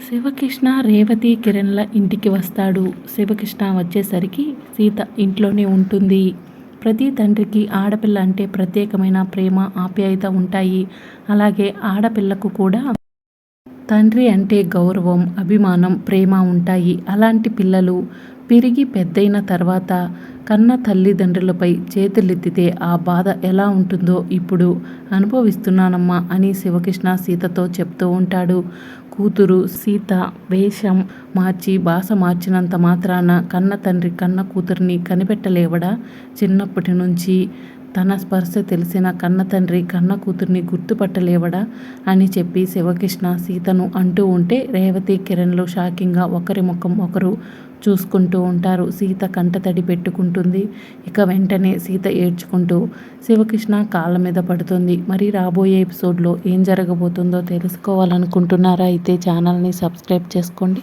శివకృష్ణ రేవతి కిరణ్ల ఇంటికి వస్తాడు. శివకృష్ణ వచ్చేసరికి సీత ఇంట్లోనే ఉంటుంది. ప్రతి తండ్రికి ఆడపిల్ల అంటే ప్రత్యేకమైన ప్రేమ ఆప్యాయత ఉంటాయి. అలాగే ఆడపిల్లకు కూడా తండ్రి అంటే గౌరవం అభిమానం ప్రేమ ఉంటాయి. అలాంటి పిల్లలు పెరిగి పెద్దయిన తర్వాత కన్న తల్లిదండ్రులపై చేతులెత్తితే ఆ బాధ ఎలా ఉంటుందో ఇప్పుడు అనుభవిస్తున్నానమ్మా అని శివకృష్ణ సీతతో చెప్తూ ఉంటాడు. కూతురు సీత వేషం మార్చి భాష మార్చినంత మాత్రాన కన్న తండ్రి కన్న కూతురిని కనిపెట్టలేవడా? చిన్నప్పటి నుంచి తన స్పర్శ తెలిసిన కన్న తండ్రి కన్న కూతుర్ని గుర్తుపట్టలేవడా అని చెప్పి శివకృష్ణ సీతను అంటూ ఉంటే రేవతి కిరణ్లు షాకింగ్గా ఒకరి ముఖం ఒకరు చూసుకుంటూ ఉంటారు. సీత కంటతడి పెట్టుకుంటుంది. ఇక వెంటనే సీత ఏడ్చుకుంటూ శివకృష్ణ కాళ్ళ మీద పడుతుంది. మరి రాబోయే ఎపిసోడ్లో ఏం జరగబోతుందో తెలుసుకోవాలనుకుంటున్నారా? అయితే ఛానల్ని సబ్స్క్రైబ్ చేసుకోండి.